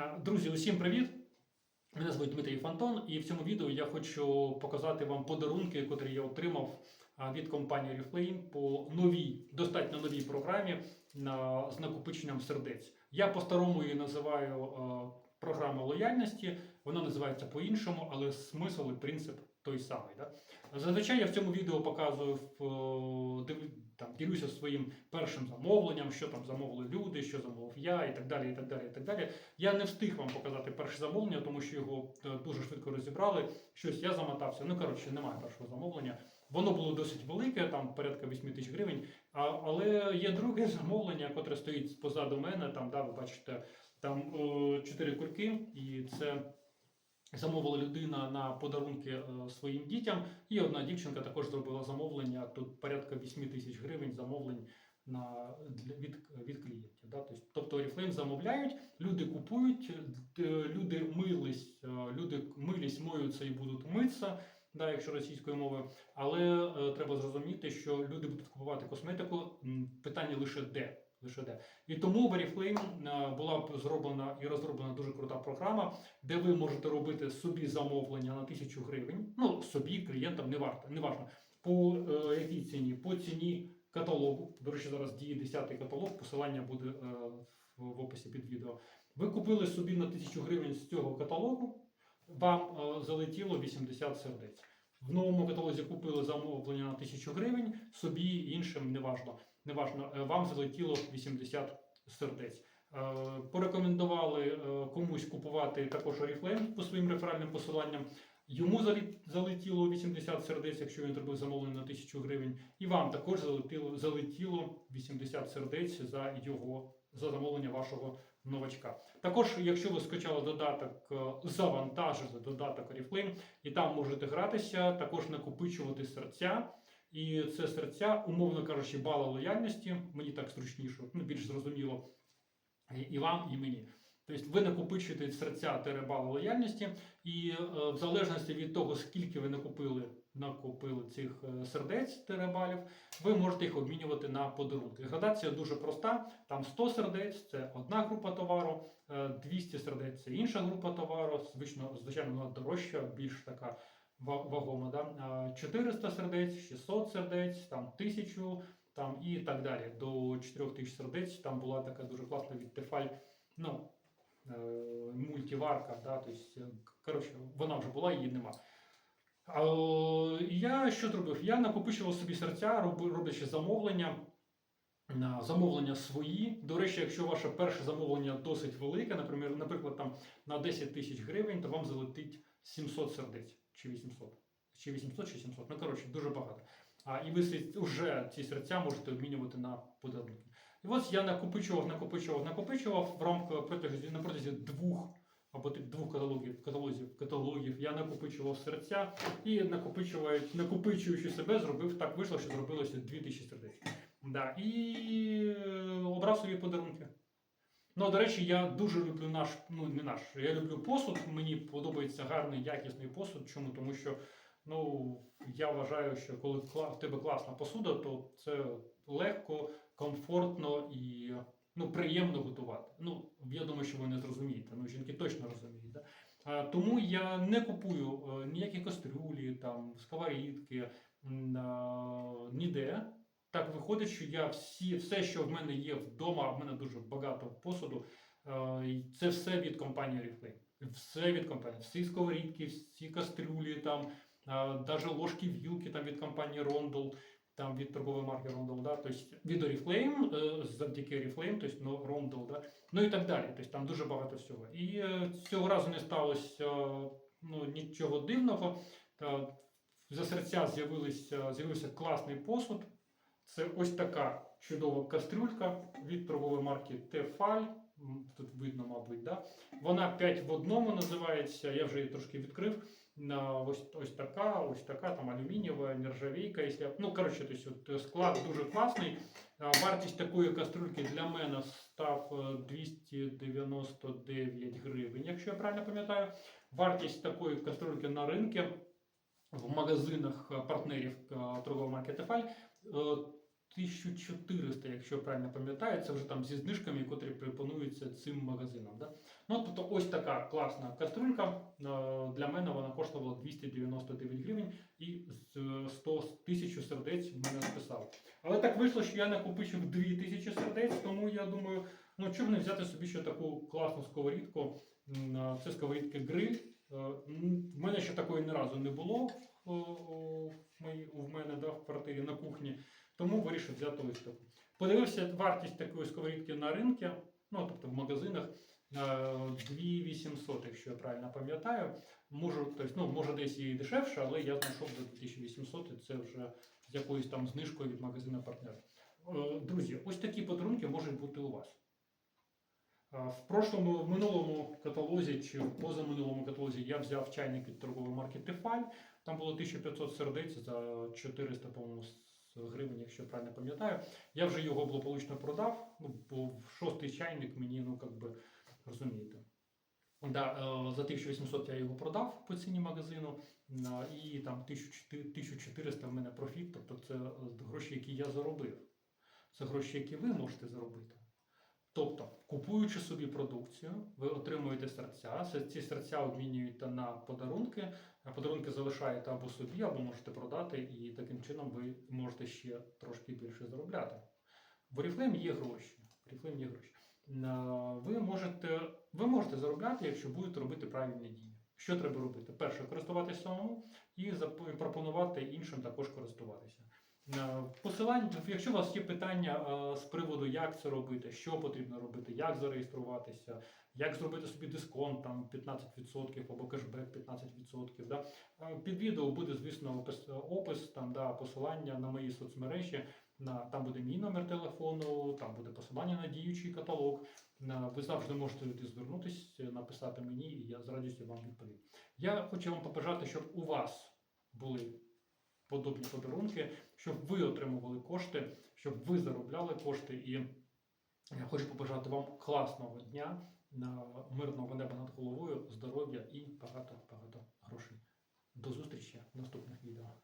Е, Друзі, усім привіт! Мене звуть Дмитрій Фантон, і в цьому відео я хочу показати вам подарунки, котрі я отримав від компанії Reflame по новій, достатньо новій програмі з накопиченням сердець. Я по-старому її називаю е, програма лояльності, вона називається по-іншому, але смисл і принцип той самий. Да? Зазвичай я в цьому відео показую е, там, ділюся своїм першим замовленням, що там замовили люди, що замовив я, і так далі. і так далі, і так далі. Я не встиг вам показати перше замовлення, тому що його е, дуже швидко розібрали. Щось я замотався. Ну коротше, немає першого замовлення. Воно було досить велике, там порядка 8 тисяч гривень. А, але є друге замовлення, котре стоїть позаду мене. Там, да, ви бачите, там е, чотири кульки, і це. Замовила людина на подарунки е, своїм дітям, і одна дівчинка також зробила замовлення. Тут порядка 8 тисяч гривень замовлень на від, від клієнтів. Да? Тобто, тобто Oriflame замовляють, люди купують, е, люди мились, е, люди милість моються і будуть митися, да, якщо російською мовою. Але е, треба зрозуміти, що люди будуть купувати косметику. Питання лише де. Лише де. І тому в Oriflame е, була зроблена і розроблена дуже крута програма, де ви можете робити собі замовлення на тисячу гривень. Ну, собі, клієнтам, не варто, не важно. По е, якій ціні? По ціні каталогу. До речі, зараз діє 10 каталог, посилання буде е, в описі під відео. Ви купили собі на тисячу гривень з цього каталогу, вам е, залетіло 80 сердець. В новому каталозі купили замовлення на тисячу гривень, собі іншим неважно. неважно е, вам залетіло 80 сердець. Е, Порекомендували е, комусь купувати також Oriflame по своїм реферальним посиланням. Йому залетіло 80 сердець, якщо він зробив замовлення на 1000 гривень, і вам також залетіло, залетіло 80 сердець за його за замовлення вашого новачка. Також, якщо ви скачали додаток, завантажити завантажили додаток Oriflame, і там можете гратися, також накопичувати серця. І це серця, умовно кажучи, бала лояльності. Мені так зручніше, ну більш зрозуміло і вам, і мені. Тобто ви накопичуєте серця теребали лояльності, і е, в залежності від того, скільки ви накопили, накопили цих е, сердець теребалів, ви можете їх обмінювати на подарунки. Градація дуже проста: там 100 сердець це одна група товару, е, 200 сердець це інша група товару. Звично, звичайно, вона дорожча, більш така вагома. Да? 400 сердець, 600 сердець, там 1000 там, і так далі. До 4000 сердець там була така дуже класна від Тефаль. Ну, е, мультиварка, да, тобто, е, коротше, вона вже була, її нема. А, е, я що зробив? Я накопичував собі серця, роб- роблячи замовлення. Замовлення свої. До речі, якщо ваше перше замовлення досить велике, наприклад, там на 10 тисяч гривень, то вам залетить 700 сердець чи 800. Чи 800, чи 700. Ну, коротше, дуже багато. А, і ви вже ці серця можете обмінювати на подарунки. І ось я накопичував, накопичував, накопичував в рамках протязі, на протязі двох або двох каталогів, каталогів, каталогів я накопичував серця і накопичуючи себе, зробив так вийшло, що зробилося 2000 сердець. Да, і е, обрав собі подарунки. Ну, до речі, я дуже люблю наш, ну не наш, я люблю посуд. Мені подобається гарний, якісний посуд. Чому? Тому що ну, я вважаю, що коли в тебе класна посуда, то це легко, комфортно приємно готувати. Ну, я думаю, що ви не зрозумієте. Ну, жінки точно розуміють. Да? А, тому я не купую е, ніякі кастрюлі, там, сковорідки, а, ніде. Так виходить, що я всі, все, що в мене є вдома, а в мене дуже багато посуду, е, і це все від компанії Oriflame. Все від компанії. Всі сковорідки, всі кастрюлі, там, навіть ложки, вілки там, від компанії Rondel, там від торгової марки Rondel, да? тобто від Oriflame, е, завдяки Oriflame, тобто ну, да? ну і так далі. Тобто там дуже багато всього. І е, цього разу не сталося ну, нічого дивного. За серця з'явилися, з'явився класний посуд. Це ось така чудова кастрюлька від торгової марки Tefal. Тут видно, мабуть, да? Вона 5 в одному називається. Я вже її трошки відкрив. На ось, ось така, ось така, там алюмінієва, нержавійка. Якщо... Ну, коротше, то есть, от, склад дуже класний. Вартість такої кастрюльки для мене став е, 299 гривень, якщо я правильно пам'ятаю. Вартість такої кастрюльки на ринку в магазинах е, партнерів е, Tefal е, 1400, якщо я правильно пам'ятаю, це вже там зі знижками, котрі пропонуються цим магазинам. Да? Ну, тобто, ось така класна каструлька. Е, Для мене вона коштувала 299 гривень і 100 тисячу сердець в мене списав. Але так вийшло, що я накопичив 2000 сердець, тому я думаю, ну чому не взяти собі ще таку класну сковорідку. Це сковорідки гриль. Е, В мене ще такої ні разу не було в мене да, в квартирі на кухні, тому вирішив взяти ось таку. Подивився вартість такої сковорідки на ринку, ну тобто в магазинах. е, 2800, якщо я правильно пам'ятаю. Можу, тобто, ну, може десь і дешевше, але я знайшов за 2800 і це вже з якоюсь там знижкою від магазину партнер. Е, Друзі, ось такі подарунки можуть бути у вас. В прошлому, в минулому каталозі чи в позаминулому каталозі я взяв чайник від торгової марки Тефаль. Там було 1500 сердець за 400, по-моєму, гривень, якщо правильно пам'ятаю. Я вже його благополучно продав, ну, бо шостий чайник мені, ну, як би, розумієте. Да, е, за 1800 я його продав по ціні магазину, і там 1400 1400 в мене профіт, тобто це е, гроші, які я заробив. Це гроші, які ви можете заробити. Тобто, купуючи собі продукцію, ви отримуєте серця. Ці серця обмінюєте на подарунки, подарунки залишаєте або собі, або можете продати, і таким чином ви можете ще трошки більше заробляти. В Oriflame є гроші. В Oriflame є гроші. Ви можете, ви можете заробляти, якщо будете робити правильні дії. Що треба робити? Перше, користуватися самому і пропонувати іншим також користуватися. Е, Посилання, якщо у вас є питання е, з приводу, як це робити, що потрібно робити, як зареєструватися, як зробити собі дисконт там 15% або кешбек 15%, да? е, під відео буде, звісно, опис, там, да, посилання на мої соцмережі. На, там буде мій номер телефону, там буде посилання на діючий каталог. На, ви завжди можете звернутися, написати мені, і я з радістю вам відповім. Я хочу вам побажати, щоб у вас були подобні подарунки, щоб ви отримували кошти, щоб ви заробляли кошти. І я хочу побажати вам класного дня, мирного неба над головою, здоров'я і багато-багато грошей. До зустрічі в наступних відео.